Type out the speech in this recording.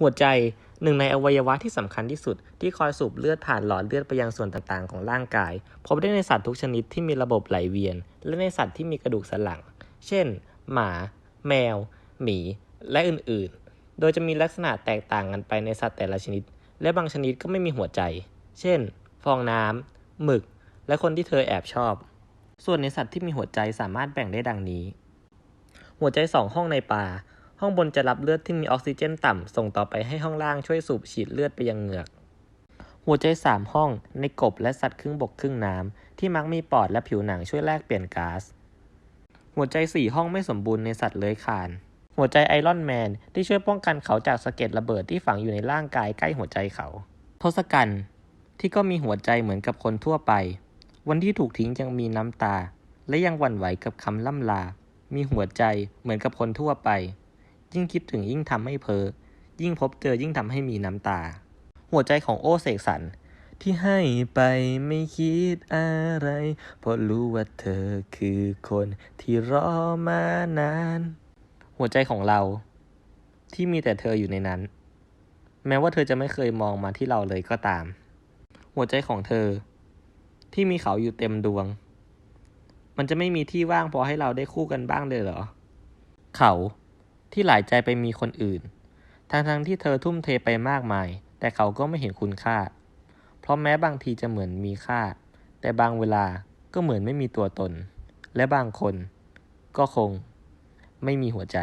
หัวใจหนึ่งในอวัยวะที่สำคัญที่สุด ที่คอยสูบเลือดผ่านหลอดเลือดไปยังส่วนต่างๆ ของร่างกาย พบได้ในสัตว์ทุกชนิดที่มีระบบไหลเวียน และในสัตว์ที่มีกระดูกสันหลัง เช่น หมา แมว หมี และอื่นๆ โดยจะมีลักษณะแตกต่างกันไปในสัตว์แต่ละชนิด และบางชนิดก็ไม่มีหัวใจ เช่น ฟองน้ำหมึก และคนที่เธอแอบชอบ ส่วนในสัตว์ที่มีหัวใจสามารถแบ่งได้ดังนี้ หัวใจสองห้องในปลา ห้องบนจะรับเลือดที่มีออกซิเจนต่ำ ส่งต่อไปให้ห้องล่างช่วยสูบฉีดเลือดไปยังเหงือก หัวใจสามห้อง ในกบและสัตว์ครึ่งบกครึ่งน้ำ ที่มักมีปอดและผิวหนังช่วยแลกเปลี่ยนก๊าซ หัวใจสี่ห้องไม่สมบูรณ์ในสัตว์เลื้อยคลาน หัวใจไอรอนแมนที่ช่วยป้องกันเขาจากสะเก็ดระเบิดที่ฝังอยู่ในร่างกายใกล้หัวใจเขา ทศกัณฐ์ที่ก็มีหัวใจเหมือนกับคนทั่วไป วันที่ถูกทิ้งยังมีน้ำตา และยังหวั่นไหวกับคำล่ำลา มีหัวใจเหมือนกับคนทั่วไป ยิ่งคิดถึงยิ่งทำให้เพ้อยิ่งพบเจอยิ่งทำให้มีน้ำตา หัวใจของโอเสกสรรที่ให้ไปไม่คิดอะไร เพราะรู้ว่าเธอคือคนที่รอมานาน หัวใจของเรา ที่มีแต่เธออยู่ในนั้น แม้ว่าเธอจะไม่เคยมองมาที่เราเลยก็ตาม หัวใจของเธอ ที่มีเขาอยู่เต็มดวง มันจะไม่มีที่ว่างพอให้เราได้คู่กันบ้างเลยเหรอ เขา ที่หลายใจไปมีคนอื่น ทั้งทั้งที่เธอทุ่มเทไปมากมาย แต่เขาก็ไม่เห็นคุณค่า เพราะแม้บางทีจะเหมือนมีค่า แต่บางเวลาก็เหมือนไม่มีตัวตน และบางคน ก็คง ไม่มีหัวใจ